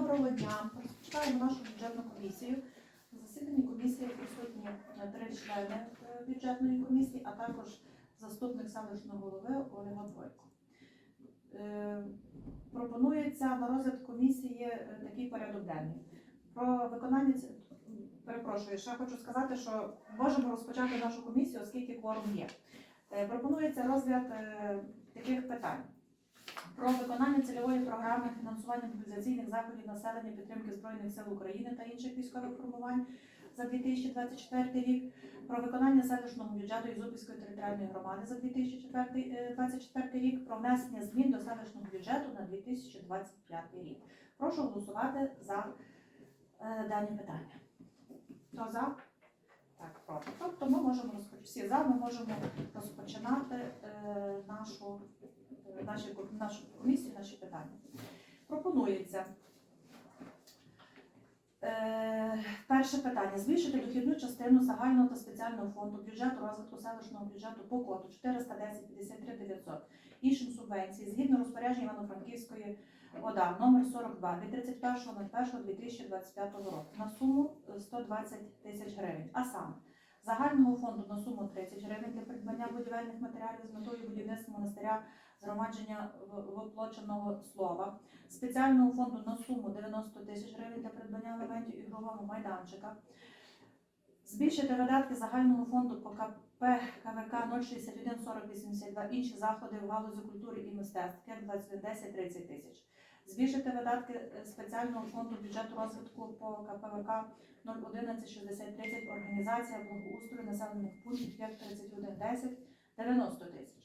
Доброго дня. Розпочинаємо нашу бюджетну комісію. На засіданні комісії присутні три члени е, бюджетної комісії, а також заступник селищного голови Ольга Бойко. Е, Пропонується на розгляд комісії е, такий порядок денний. Про виконання перепрошую, ще хочу сказати, що можемо розпочати нашу комісію, оскільки кворум є. Пропонується розгляд таких питань про виконання цільової програми фінансування мобілізаційних заходів населення підтримки Збройних сил України та інших військових формувань за 2024 рік, про виконання селищного бюджету Ізупільської територіальної громади за 2024 рік, про внесення змін до селищного бюджету на 2025 рік. Прошу голосувати за е, дані питання. Хто за? Так, проти. Тобто ми можемо розпочати. Всі за, ми можемо розпочинати е, нашу е, наші, нашу комісію, наші питання. Пропонується е, перше питання. Збільшити дохідну частину загального та спеціального фонду бюджету розвитку селищного бюджету по коду 410 53 900 іншим субвенцій згідно розпорядження Івано-Франківської ОДА номер 42 від 31.01.2025 року на суму е, 120 тисяч гривень. А саме загального фонду на суму 30 гривень для придбання будівельних матеріалів з метою будівництва монастиря згромадження воплоченого слова, спеціального фонду на суму 90 тисяч гривень для придбання елементів ігрового майданчика, збільшити видатки загального фонду по КП КВК 061 40 82 інші заходи в галузі культури і мистецтв, як 21 10 30 тисяч. Збільшити видатки е, спеціального фонду бюджету розвитку по КПВК 011 60 30 організація благоустрою населених пунктів як 31 10 90 тисяч.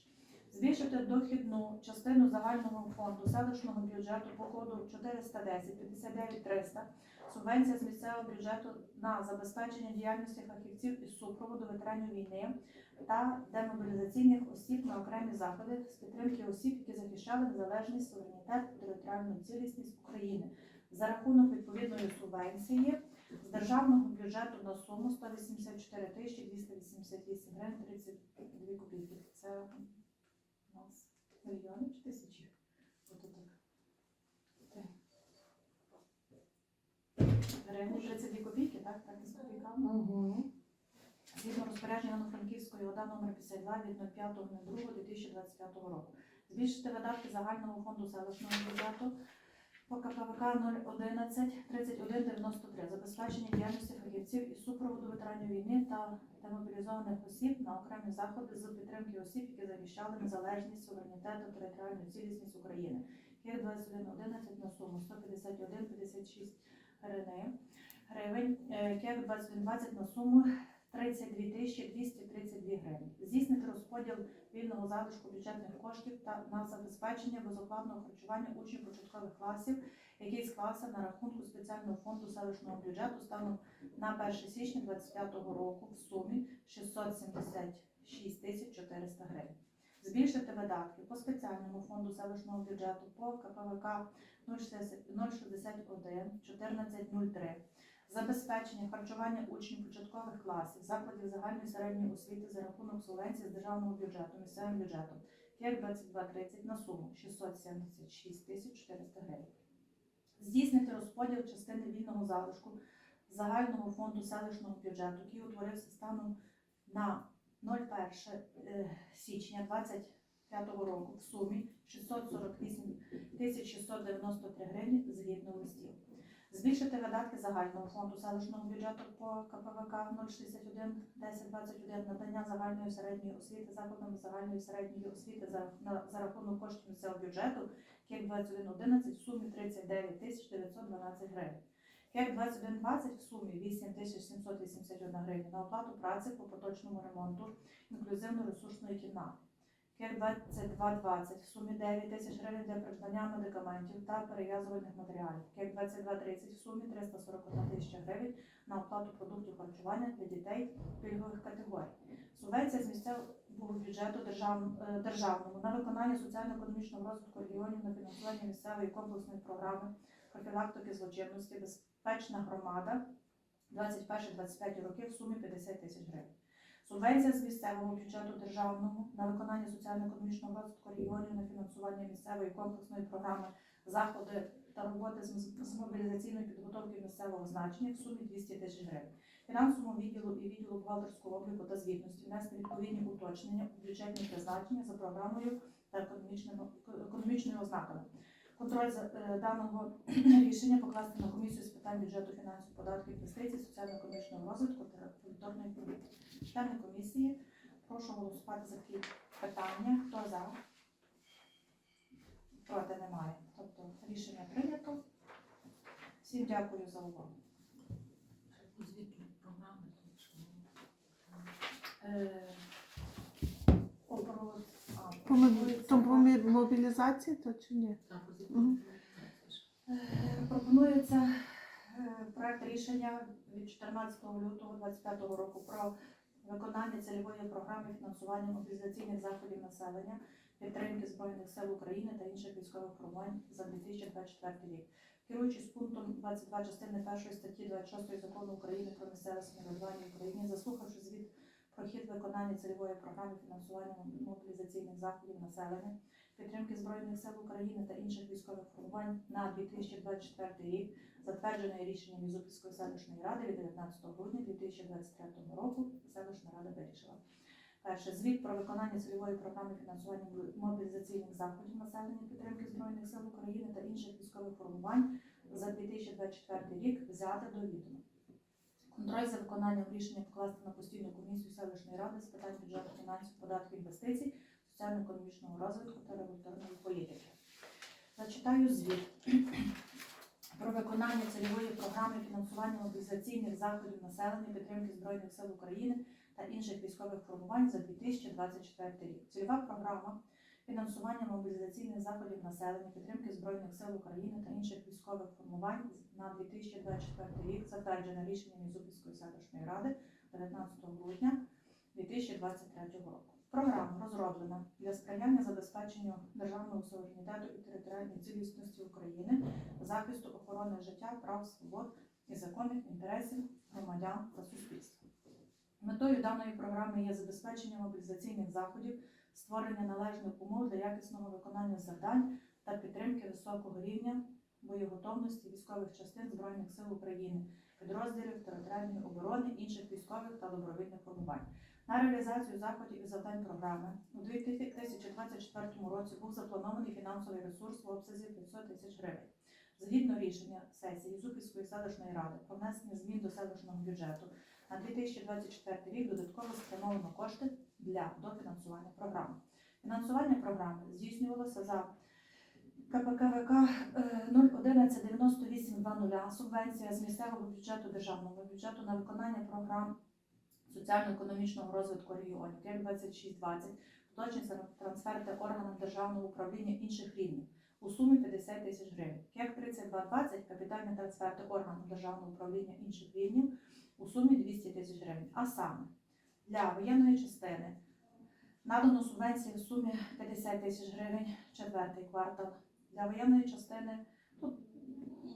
Збільшити дохідну частину загального фонду селищного бюджету по коду 410 59 300 субвенція з місцевого бюджету на забезпечення діяльності фахівців із супроводу ветеранів війни та демобілізаційних осіб на окремі заходи з підтримки осіб, які захищали незалежність, суверенітет, територіальну цілісність України за рахунок відповідної субвенції з державного бюджету на суму 184 тисячі 288 гривень 32 копійки. Це у нас мільйони чи тисячі? Ото так. Гривень 32 копійки, так? Так із копійками. Угу. Згідно розпорядження Івано-Франківської ОДА номер 52 від 05.02.2025 року. Збільшити видатки загального фонду селищного бюджету по КПВК 011 31 93 забезпечення діяльності фахівців із супроводу ветеранів війни та демобілізованих осіб на окремі заходи з підтримки осіб, які захищали незалежність, суверенітет та територіальну цілісність України. Кір 2111 на суму 151 56 гривень. Е, КЕК 2120 на суму 32 тисячі 232 гривень. Здійснити розподіл залишку бюджетних коштів та на забезпечення безоплатного харчування учнів початкових класів, який склався на рахунку спеціального фонду селищного бюджету станом на 1 січня 2025 року в сумі 676 тисяч 400 гривень. Збільшити видатки по спеціальному фонду селищного бюджету по КПВК 061 1403 забезпечення харчування учнів початкових класів, закладів загальної середньої освіти за рахунок субвенції з державного бюджету, місцевим бюджетом, як 2230 на суму 676 тисяч 400 гривень. Здійснити розподіл частини вільного залишку загального фонду селищного бюджету, який утворився станом на 01 е, січня 2025 року в сумі 648 693 гривні згідно листів. Збільшити видатки загального фонду селищного бюджету по КПВК 061 1021 надання загальної середньої освіти закладами загальної середньої освіти за, на, за рахунок коштів місцевого бюджету КЕК 2111 в сумі 39 тисяч 912 гривень. КЕК 2120 в сумі 8 тисяч 781 гривень на оплату праці по поточному ремонту інклюзивно-ресурсної кімнати. КЕК 2220 в сумі 9 тисяч гривень для придбання медикаментів та перев'язувальних матеріалів. КЕК 2230 в сумі 341 тисяча гривень на оплату продуктів харчування для дітей пільгових категорій. Субвенція з місцевого бюджету е, державному на виконання соціально-економічного розвитку регіонів на фінансування місцевої комплексної програми профілактики злочинності Безпечна громада 21-25 років в сумі 50 тисяч гривень. Субвенція з місцевого бюджету державного на виконання соціально-економічного розвитку регіонів на фінансування місцевої комплексної програми заходи та роботи з мобілізаційної підготовки місцевого значення в сумі 200 тисяч гривень. Фінансовому відділу і відділу бухгалтерського обліку та звітності внести відповідні уточнення у бюджетні призначення за програмою та економічними ознаками. Контроль за е, даного рішення покласти на комісію з питань бюджету, фінансів, податків, інвестицій, соціально-економічного розвитку та культурної політики. Члени комісії, прошу голосувати за ті питання. Хто за? Проти немає. Тобто рішення прийнято. Всім дякую за увагу. По то мобілізації, то чи ні? Е, Пропонується е, проект рішення від 14 лютого 2025 року про виконання цільової програми фінансування мобілізаційних заходів населення, підтримки Збройних сил України та інших військових формувань за 2024 рік. Керуючись пунктом 22 частини 1 статті 26 закону України про місцеве самоврядування в Україні, заслухавши звіт про хід виконання цільової програми фінансування мобілізаційних заходів населення, підтримки Збройних сил України та інших військових формувань на 2024 рік, затверджене рішенням Ізупільської селищної ради від 19 грудня 2023 року, селищна рада вирішила. Перше, звіт про виконання цільової програми фінансування мобілізаційних заходів населення підтримки Збройних сил України та інших військових формувань за 2024 рік взяти до відома. Контроль за виконанням рішення покласти на постійну комісію селищної ради з питань бюджету, фінансів, податків, інвестицій, соціально-економічного розвитку та регуляторної політики. Зачитаю звіт про виконання цільової програми фінансування мобілізаційних заходів населення підтримки Збройних сил України та інших військових формувань за 2024 рік. Цільова програма фінансування мобілізаційних заходів населення підтримки Збройних сил України та інших військових формувань на 2024 рік затверджена рішенням Ізупільської селищної ради 19 грудня 2023 року. Програма розроблена для сприяння забезпеченню державного суверенітету і територіальної цілісності України, захисту охорони життя, прав, свобод і законних інтересів громадян та суспільства. Метою даної програми є забезпечення мобілізаційних заходів, створення належних умов для якісного виконання завдань та підтримки високого рівня боєготовності військових частин Збройних сил України, підрозділів територіальної оборони, інших військових та добровільних формувань. На реалізацію заходів і завдань програми у 2024 році був запланований фінансовий ресурс в обсязі 500 тисяч гривень. Згідно рішення сесії Зупівської селищної ради про внесення змін до селищного бюджету на 2024 рік додатково спрямовано кошти для дофінансування програми. Фінансування програми здійснювалося за КПКВК е, 0119820 субвенція з місцевого бюджету державного бюджету на виконання програм соціально-економічного розвитку регіонів як 2620 поточні трансферти органам державного управління інших рівнів у сумі 50 тисяч гривень. Як 3220 капітальні трансферти органам державного управління інших рівнів у сумі 200 тисяч гривень. А саме для воєнної частини надано субвенції в сумі 50 тисяч гривень четвертий квартал. Для воєнної частини тут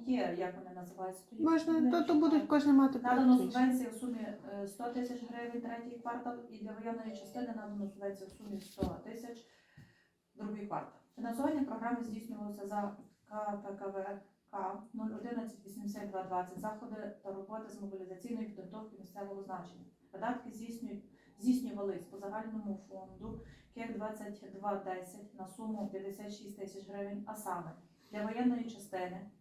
є, як вони називаються, тоді Можна, то, то будуть кожен мати Надано субвенцію в сумі е, 100 тисяч гривень третій квартал і для воєнної частини надано субвенцію в сумі 100 тисяч другий квартал. Фінансування програми здійснювалося за КПКВК 0118220 заходи та роботи з мобілізаційної підготовки місцевого значення. Видатки здійснюють здійснювались по загальному фонду КЕК 2210 на суму 56 тисяч гривень, а саме для воєнної частини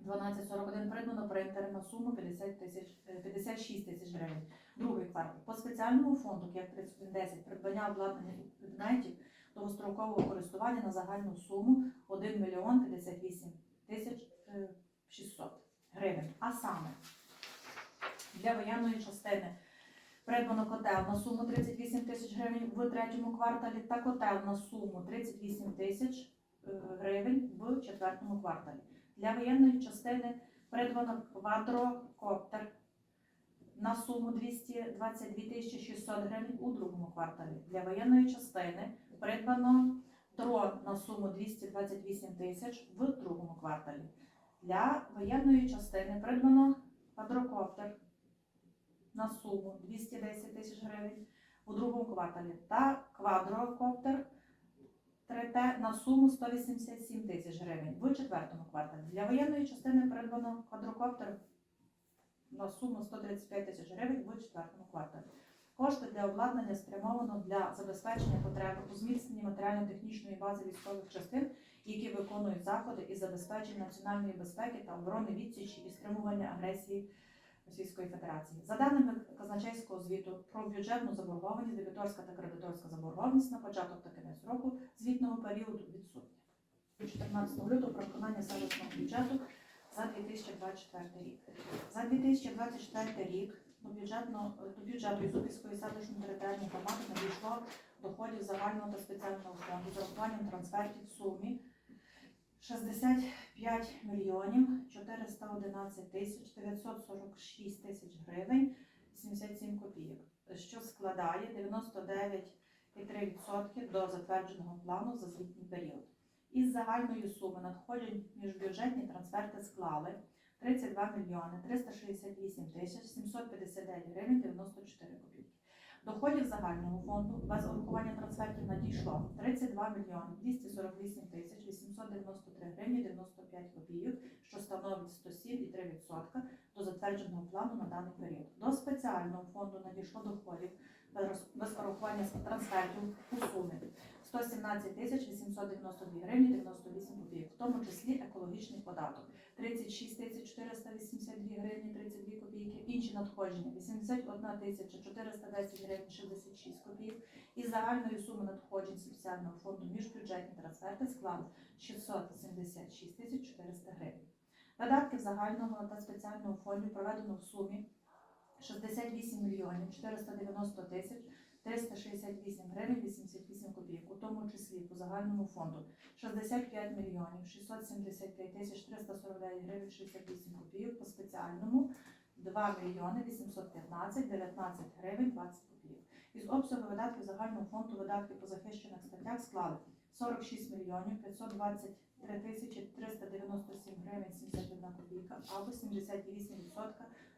1241 придбано принтери на суму 50 тисяч, е, 56 тисяч гривень. Другий квартал. По спеціальному фонду КЕК 3110 придбання обладнання предметів довгострокового користування на загальну суму 1 мільйон 58 тисяч е, 600 гривень. А саме для воєнної частини придбано котел на суму 38 тисяч гривень в третьому кварталі та котел на суму 38 тисяч е, гривень в четвертому кварталі. Для воєнної частини придбано квадрокоптер на суму 222 тисячі 600 гривень у другому кварталі. Для воєнної частини придбано дрон на суму 228 тисяч в другому кварталі. Для воєнної частини придбано квадрокоптер на суму 210 тисяч гривень у другому кварталі та квадрокоптер 3Т на суму 187 тисяч гривень в четвертому кварталі. Для воєнної частини придбано квадрокоптер на суму 135 тисяч гривень в четвертому кварталі. Кошти для обладнання спрямовано для забезпечення потреби у зміцненні матеріально-технічної бази військових частин, які виконують заходи із забезпечення національної безпеки та оборони відсічі і стримування агресії Російської Федерації. За даними казначейського звіту про бюджетну заборгованість, дебіторська та кредиторська заборгованість на початок та кінець року звітного періоду відсутня. 14 лютого про виконання селищного бюджету за 2024 рік. За 2024 рік до бюджетного до бюджету Ізупільської селищної територіальної громади надійшло доходів загального та спеціального фонду з урахуванням трансфертів в сумі 65 мільйонів 411 тисяч 946 тисяч гривень 77 копійок, що складає 99,3% до затвердженого плану за звітний період. Із загальної суми надходжень міжбюджетні трансферти склали 32 мільйони 368 тисяч 759 гривень 94 копійки. Доходів загального фонду без урахування трансфертів надійшло 32 мільйони 248 тисяч 893 гривні 95 копійок, що становить 107,3% до затвердженого плану на даний період. До спеціального фонду надійшло доходів без урахування трансфертів у сумі 117 тисяч 892 гривні 98 копійок, в тому числі екологічний податок 36 тисяч 482 гривні 32 копійки, інші надходження. 81 тисяча 410 гривень 66 копійок. Із загальної суми надходжень спеціального фонду міжбюджетні трансферти склали 676 тисяч 400 гривень. Видатків загального та спеціального фонду проведено в сумі 68 мільйонів 490 тисяч 368 гривень 88 копійок, по загальному фонду 65 мільйонів 675 тисяч 349 гривень 68 копійок, по спеціальному 2 мільйони 815 19 гривень 20 копійок. Із обсягу видатків загального фонду видатки по захищених статтях склали 46 мільйонів 523 тисячі 397 гривень 71 копійка або 78%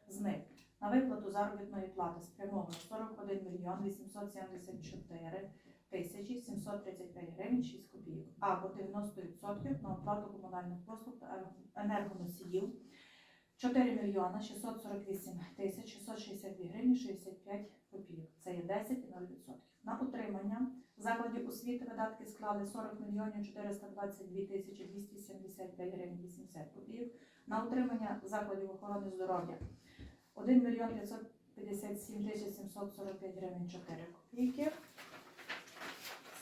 з них. На виплату заробітної плати спрямовано 41 мільйон 874 тисячі 735 гривень 6 копійок або 90% на оплату комунальних послуг та енергоносіїв 4 мільйона 648 тисяч 662 гривні 65 копійок. Це є 10,0%. На утримання закладів освіти видатки склали 40 мільйонів 422 тисячі 275 гривень 80 копійок. На утримання закладів охорони здоров'я 1 мільйон 557 тисяч 745 гривень 4 копійки.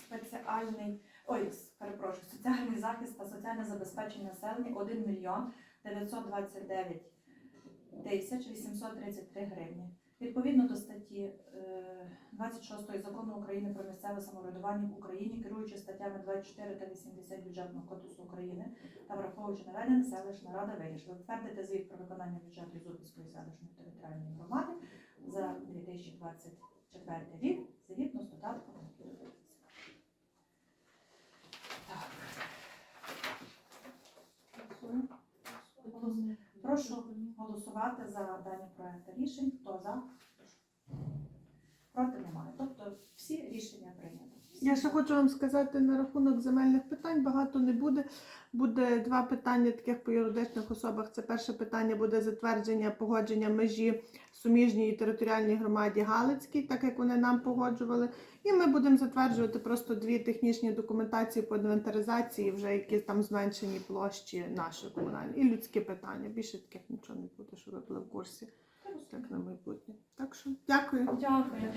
Спеціальний, ой, перепрошую, соціальний захист та соціальне забезпечення населення 1 мільйон 929 тисяч 833 гривні. Відповідно до статті е, 26 закону України про місцеве самоврядування в Україні, керуючи статтями 24 та 80 бюджетного кодексу України та враховуючи наведене, селищна рада вирішила затвердити звіт про виконання бюджету Ізупільської селищної територіальної громади за 2024 рік згідно з додатком. який додається. Так. Прошу голосувати за дані проекти рішень. Хто за? Проти немає. Тобто всі рішення прийняті. Я ще хочу вам сказати на рахунок земельних питань. Багато не буде. Буде два питання таких по юридичних особах. Це перше питання буде затвердження погодження межі суміжній територіальній громаді Галицькій, так як вони нам погоджували. І ми будемо затверджувати просто дві технічні документації по інвентаризації, вже які там зменшені площі наші комунальні. І людські питання. Більше таких нічого не буде, щоб ви були в курсі. Так на майбутнє. Так що дякую. Дякую.